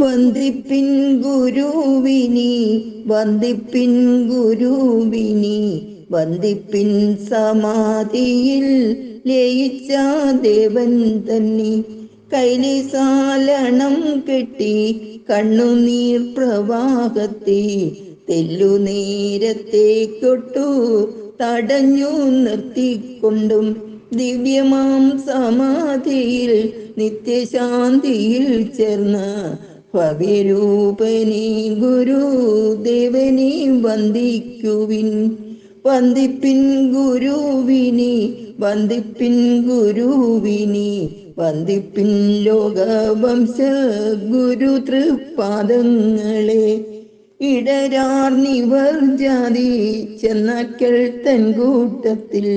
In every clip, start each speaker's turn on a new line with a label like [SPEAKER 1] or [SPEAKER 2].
[SPEAKER 1] വന്ദിപ്പിൻ ഗുരുവിനി വന്ദിപ്പിൻ ഗുരുവിനി വന്ദിപ്പിൻ സമാധിയിൽ ലയിച്ച ദേവൻ തന്നെ. കൈലിസാലണം കെട്ടി കണ്ണുനീർ പ്രവാഹത്തെ തെല്ലു നേരത്തേക്കൊട്ടു തടഞ്ഞു നിർത്തിക്കൊണ്ടും ദിവ്യമാം സമാധിയിൽ നിത്യശാന്തിയിൽ ചേർന്ന ഭവ്യരൂപനെ ഗുരുദേവനി വന്ദിക്കുവിൻ. വന്ദിപ്പിൻ ഗുരുവിനി വന്ദിപ്പിൻ ഗുരുവിനി വന്ദിപ്പിൻ ലോകവംശ ഗുരു തൃപാദങ്ങളെ ഇടരാർ നിവർ ജാതി ചെന്നാക്കൾ തൻ കൂട്ടത്തിൽ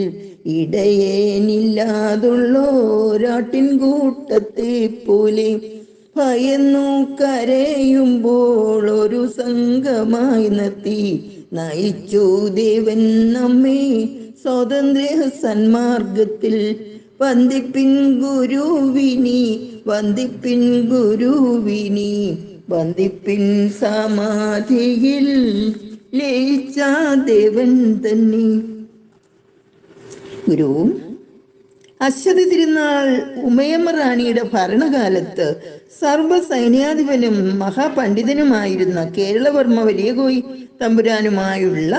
[SPEAKER 1] ഇടയേനില്ലാതുള്ളോരാട്ടിൻ കൂട്ടത്തെ പോലെ. ഭയന്നു കരയുമ്പോൾ ഒരു സംഘമായി നിർത്തി. നയിച്ചു ദേവൻ നമ്മെ സ്വാതന്ത്ര്യ സന്മാർഗത്തിൽ. വന്ദിപ്പിൻ ഗുരുവിനി വന്ദിപ്പിൻ ഗുരുവിനി വന്ദിപ്പിൻ സമാധിയിൽ ലയിച്ച ദേവൻ തന്നെ. ഗുരു അശ്വതി തിരുനാൾ ഉമയമ്മ റാണിയുടെ ഭരണകാലത്ത് സർവ സൈന്യാധിപനും മഹാപണ്ഡിതനുമായിരുന്ന കേരളവർമ്മ വലിയകോയി തമ്പുരാനുമായുള്ള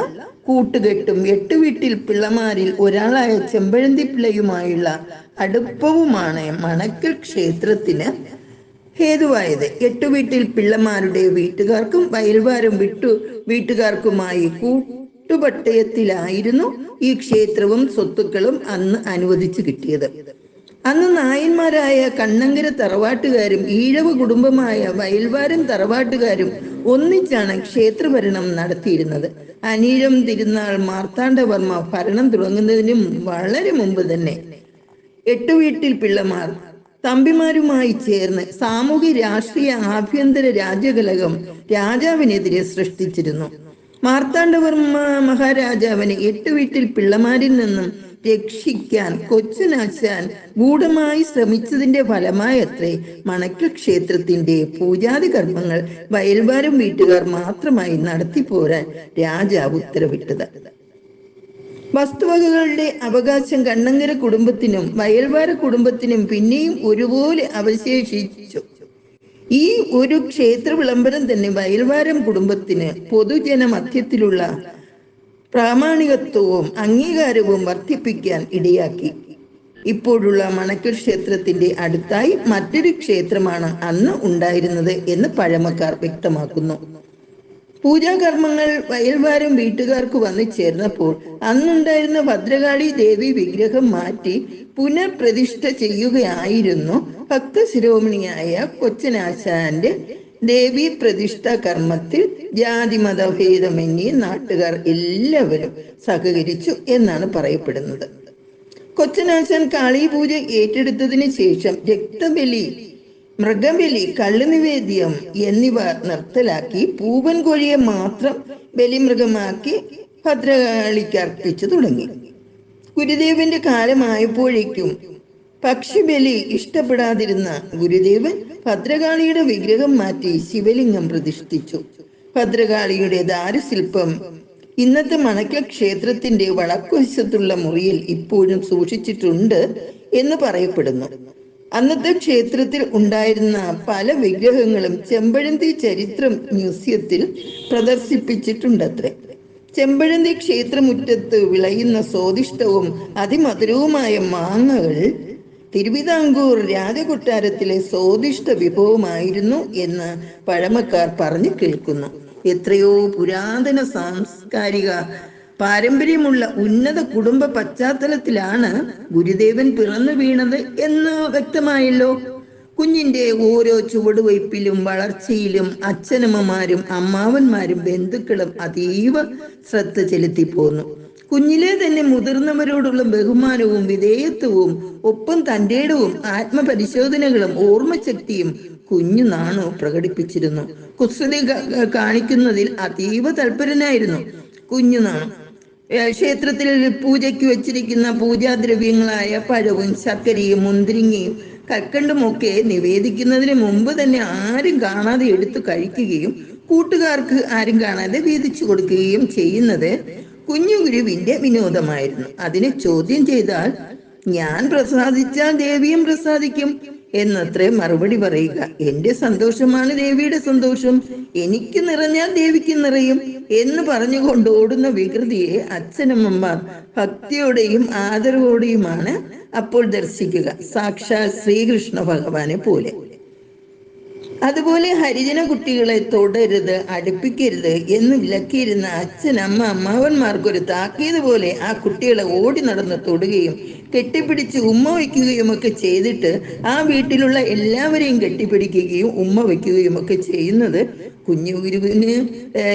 [SPEAKER 1] കൂട്ടുകെട്ടും എട്ട് വീട്ടിൽ പിള്ളമാരിൽ ഒരാളായ ചെമ്പഴന്തി പിള്ളയുമായുള്ള അടുപ്പവുമാണ് മണക്കൽ ക്ഷേത്രത്തിന് ഹേതുവായത്. എട്ടു വീട്ടിൽ പിള്ളമാരുടെ വീട്ടുകാർക്കും വയൽവാരം വിട്ടു വീട്ടുകാർക്കുമായി കൂട്ടുപട്ടയത്തിലായിരുന്നു ഈ ക്ഷേത്രവും സ്വത്തുക്കളും അന്ന് അനുവദിച്ചു കിട്ടിയത്. അന്ന് നായന്മാരായ കണ്ണങ്കര തറവാട്ടുകാരും ഈഴവ കുടുംബമായ വയൽവാരം തറവാട്ടുകാരും ഒന്നിച്ചാണ് ക്ഷേത്രഭരണം നടത്തിയിരുന്നത്. അനീഴം തിരുനാൾ മാർത്താണ്ഡവർമ്മ ഭരണം തുടങ്ങുന്നതിനും വളരെ മുമ്പ് തന്നെ. എട്ടു വീട്ടിൽ പിള്ളമാർ തമ്പിമാരുമായി ചേർന്ന് സാമൂഹ്യ രാഷ്ട്രീയ ആഭ്യന്തര രാജ്യകലകം രാജാവിനെതിരെ സൃഷ്ടിച്ചിരുന്നു. മാർത്താണ്ഡവർമ്മ മഹാരാജാവിനെ എട്ട് വീട്ടിൽ പിള്ളമാരിൽ നിന്നും രക്ഷിക്കാൻ കൊച്ചുനാശാൻ ഗൂഢമായി ശ്രമിച്ചതിന്റെ ഫലമായത്രേ മണക്കൽ ക്ഷേത്രത്തിന്റെ പൂജാതി കർമ്മങ്ങൾ വയൽവാരം വീട്ടുകാർ മാത്രമായി നടത്തിപ്പോരാൻ രാജാവ് ഉത്തരവിട്ടത്. വസ്തുവകകളുടെ അവകാശം കണ്ണങ്കര കുടുംബത്തിനും വയൽവാര കുടുംബത്തിനും പിന്നെയും ഒരുപോലെ അവശേഷിച്ചു. ഈ ഒരു ക്ഷേത്ര വിളംബരം തന്നെ വയൽവാരം കുടുംബത്തിന് പൊതുജന മധ്യത്തിലുള്ള പ്രാമാണികത്വവും അംഗീകാരവും വർദ്ധിപ്പിക്കാൻ ഇടയാക്കി. ഇപ്പോഴുള്ള മണക്കൽ ക്ഷേത്രത്തിന്റെ അടുത്തായി മറ്റൊരു ക്ഷേത്രമാണ് അന്ന് ഉണ്ടായിരുന്നത് എന്ന് പഴമക്കാർ വ്യക്തമാക്കുന്നു. പൂജാകർമ്മങ്ങൾ വയൽവാരം വീട്ടുകാർക്ക് വന്നു ചേർന്നപ്പോൾ അന്നുണ്ടായിരുന്ന ഭദ്രകാളി ദേവി വിഗ്രഹം മാറ്റി പുനഃപ്രതിഷ്ഠ ചെയ്യുകയായിരുന്നു ഭക്തശിരോമണിയായ കൊച്ചനാശാന്റെ ദേവി പ്രതിഷ്ഠ കർമ്മത്തിൽ ജാതി ഭേദമന്യേ നാട്ടുകാർ എല്ലാവരും സഹകരിച്ചു എന്നാണ് പറയപ്പെടുന്നത്. കൊച്ചനാശാൻ കാളിപൂജ ഏറ്റെടുത്തതിന് ശേഷം രക്തബലി മൃഗബലി കള്ളുനിവേദ്യം എന്നിവ നിർത്തലാക്കി പൂവൻ കോഴിയെ മാത്രം ബലിമൃഗമാക്കി ഭദ്രകാളിക്ക് അർപ്പിച്ചു തുടങ്ങി. ഗുരുദേവന്റെ കാലമായപ്പോഴേക്കും പക്ഷിബലി ഇഷ്ടപ്പെടാതിരുന്ന ഗുരുദേവൻ ഭദ്രകാളിയുടെ വിഗ്രഹം മാറ്റി ശിവലിംഗം പ്രതിഷ്ഠിച്ചു. ഭദ്രകാളിയുടെ ദാരുശില്പം ഇന്നത്തെ മണക്കൽ ക്ഷേത്രത്തിന്റെ വടക്കുവശത്തുള്ള മുറിയിൽ ഇപ്പോഴും സൂക്ഷിച്ചിട്ടുണ്ട് എന്ന് പറയപ്പെടുന്നു. അന്നത്തെ ക്ഷേത്രത്തിൽ ഉണ്ടായിരുന്ന പല വിഗ്രഹങ്ങളും ചെമ്പഴന്തി ചരിത്രം മ്യൂസിയത്തിൽ പ്രദർശിപ്പിച്ചിട്ടുണ്ടത്രേ. ചെമ്പഴന്തി ക്ഷേത്രമുറ്റത്ത് വിളയുന്ന സ്വാദിഷ്ടവും അതിമധുരവുമായ മാങ്ങകൾ തിരുവിതാംകൂർ രാജകൊട്ടാരത്തിലെ സ്വാദിഷ്ട വിഭവമായിരുന്നു എന്ന് പഴമക്കാർ പറഞ്ഞു കേൾക്കുന്നു. എത്രയോ പുരാതന സാംസ്കാരിക പാരമ്പര്യമുള്ള ഉന്നത കുടുംബ പശ്ചാത്തലത്തിലാണ് ഗുരുദേവൻ പിറന്നു വീണത് എന്ന് വ്യക്തമായല്ലോ. കുഞ്ഞിന്റെ ഓരോ ചുവടുവയ്പിലും വളർച്ചയിലും അച്ഛനമ്മമാരും അമ്മാവന്മാരും ബന്ധുക്കളും അതീവ ശ്രദ്ധ ചെലുത്തി പോന്നു കുഞ്ഞിലെ തന്നെ മുതിർന്നവരോടുള്ള ബഹുമാനവും വിധേയത്വവും ഒപ്പം തന്റേടവും ആത്മപരിശോധനകളും ഓർമ്മശക്തിയും കുഞ്ഞു നാണു പ്രകടിപ്പിച്ചിരുന്നു. കുസൃതി കാണിക്കുന്നതിൽ അതീവ തൽപരനായിരുന്നു കുഞ്ഞു നാണു. ക്ഷേത്രത്തിൽ പൂജയ്ക്ക് വെച്ചിരിക്കുന്ന പൂജാദ്രവ്യങ്ങളായ പഴവും ശർക്കരയും മുന്തിരിങ്ങയും കൽക്കണ്ടുമൊക്കെ നിവേദിക്കുന്നതിന് മുമ്പ് തന്നെ ആരും കാണാതെ എടുത്തു കഴിക്കുകയും കൂട്ടുകാർക്ക് ആരും കാണാതെ വീതിച്ചു കൊടുക്കുകയും ചെയ്യുന്നത് കുഞ്ഞു ഗുരുവിന്റെ വിനോദമായിരുന്നു. അതിനെ ചോദ്യം ചെയ്താൽ ഞാൻ പ്രസാദിച്ചാൽ ദേവിയും പ്രസാദിക്കും എന്നത്രേ മറുപടി പറയുക. എന്റെ സന്തോഷമാണ് ദേവിയുടെ സന്തോഷം. എനിക്ക് നിറഞ്ഞാൽ ദേവിക്ക് നിറയും എന്ന് പറഞ്ഞുകൊണ്ട് ഓടുന്ന വികൃതിയെ അച്ഛനമ്മമാർ ഭക്തിയോടെയും ആദരവോടെയുമാണ് അപ്പോൾ ദർശിക്കുക. സാക്ഷാൽ ശ്രീകൃഷ്ണ ഭഗവാനെ പോലെ. അതുപോലെ ഹരിജന കുട്ടികളെ തൊടരുത് അടുപ്പിക്കരുത് എന്ന് വിലക്കിയിരുന്ന അച്ഛൻ അമ്മ അമ്മാവന്മാർക്കൊരു താക്കീത് പോലെ ആ കുട്ടികളെ ഓടി നടന്ന് തൊടുകയും കെട്ടിപ്പിടിച്ച് ഉമ്മ വയ്ക്കുകയും ഒക്കെ ചെയ്തിട്ട് ആ വീട്ടിലുള്ള എല്ലാവരെയും കെട്ടിപ്പിടിക്കുകയും ഉമ്മ വയ്ക്കുകയും ഒക്കെ ചെയ്യുന്നത് കുഞ്ഞു ഗുരുവിന്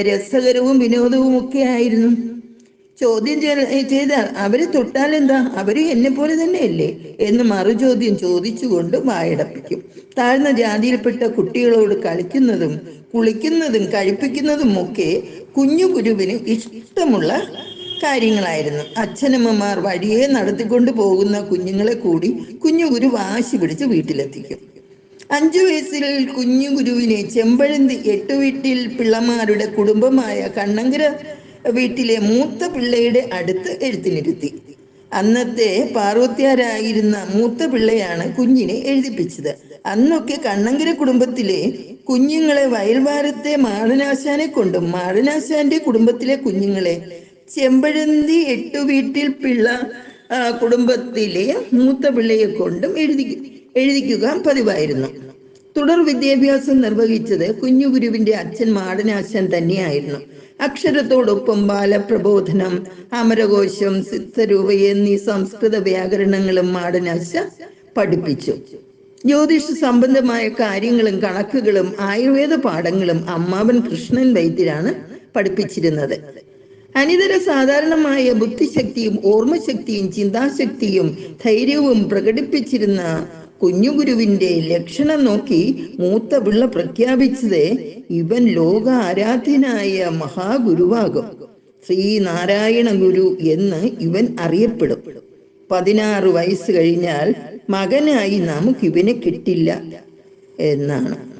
[SPEAKER 1] രസകരവും വിനോദവും ഒക്കെ ആയിരുന്നു. ചോദ്യം ചെയ്ത- അവർ തൊട്ടാൽ എന്താ? അവർ എന്നെ പോലെ തന്നെയല്ലേ? എന്ന് മറുചോദ്യം ചോദിച്ചുകൊണ്ട് വായടപ്പിക്കും. താഴ്ന്ന ജാതിയിൽപ്പെട്ട കുട്ടികളോട് കളിക്കുന്നതും കുളിക്കുന്നതും കഴിപ്പിക്കുന്നതും ഒക്കെ കുഞ്ഞു ഗുരുവിന് ഇഷ്ടമുള്ള കാര്യങ്ങളായിരുന്നു. അച്ഛനമ്മമാർ വഴിയെ നടത്തിക്കൊണ്ട് പോകുന്ന കുഞ്ഞുങ്ങളെ കൂടി കുഞ്ഞു ഗുരു വാശി പിടിച്ച് വീട്ടിലെത്തിക്കും. അഞ്ചു വയസ്സിൽ കുഞ്ഞു ഗുരുവിനെ ചെമ്പഴന്തി എട്ടു വീട്ടിൽ പിള്ളമാരുടെ കുടുംബമായ കണ്ണങ്കര വീട്ടിലെ മൂത്ത പിള്ളയുടെ അടുത്ത് എഴുത്തിനിരുത്തി. അന്നത്തെ പാർവത്യാരായിരുന്ന മൂത്ത പിള്ളയാണ് കുഞ്ഞിനെ എഴുതിപ്പിച്ചത്. അന്നൊക്കെ കണ്ണങ്കര കുടുംബത്തിലെ കുഞ്ഞുങ്ങളെ വയൽവാരത്തെ മാടനാശാനെ കൊണ്ടും മാടനാശാന്റെ കുടുംബത്തിലെ കുഞ്ഞുങ്ങളെ ചെമ്പഴന്തി എട്ടു വീട്ടിൽ പിള്ള കുടുംബത്തിലെ മൂത്ത പിള്ളയെ കൊണ്ടും എഴുതി എഴുതിക്കുക പതിവായിരുന്നു. തുടർ വിദ്യാഭ്യാസം നിർവഹിച്ചത് കുഞ്ഞു ഗുരുവിന്റെ അച്ഛൻ മാടനാശാൻ തന്നെയായിരുന്നു. അക്ഷരത്തോടൊപ്പം ബാലപ്രബോധനം അമരകോശം സിദ്ധരൂപ എന്നീ സംസ്കൃത വ്യാകരണങ്ങളും മാടനാശ പഠിപ്പിച്ചു. ജ്യോതിഷ സംബന്ധമായ കാര്യങ്ങളും കണക്കുകളും ആയുർവേദ പാഠങ്ങളും അമ്മാവൻ കൃഷ്ണൻ വൈദ്യരാണ് പഠിപ്പിച്ചിരുന്നത്. അനിതര സാധാരണമായ ബുദ്ധിശക്തിയും ഓർമ്മശക്തിയും ചിന്താശക്തിയും ധൈര്യവും പ്രകടിപ്പിച്ചിരുന്ന കുഞ്ഞുഗുരുവിന്റെ ലക്ഷണം നോക്കി മൂത്ത പിള്ള പ്രഖ്യാപിച്ചത് ഇവൻ ലോക ആരാധ്യനായ മഹാഗുരുവാകും. ശ്രീനാരായണ ഗുരു എന്ന് ഇവൻ അറിയപ്പെടും. പതിനാറ് വയസ്സ് കഴിഞ്ഞാൽ മകനായി നമുക്ക് ഇവനെ കിട്ടില്ല എന്നാണ്.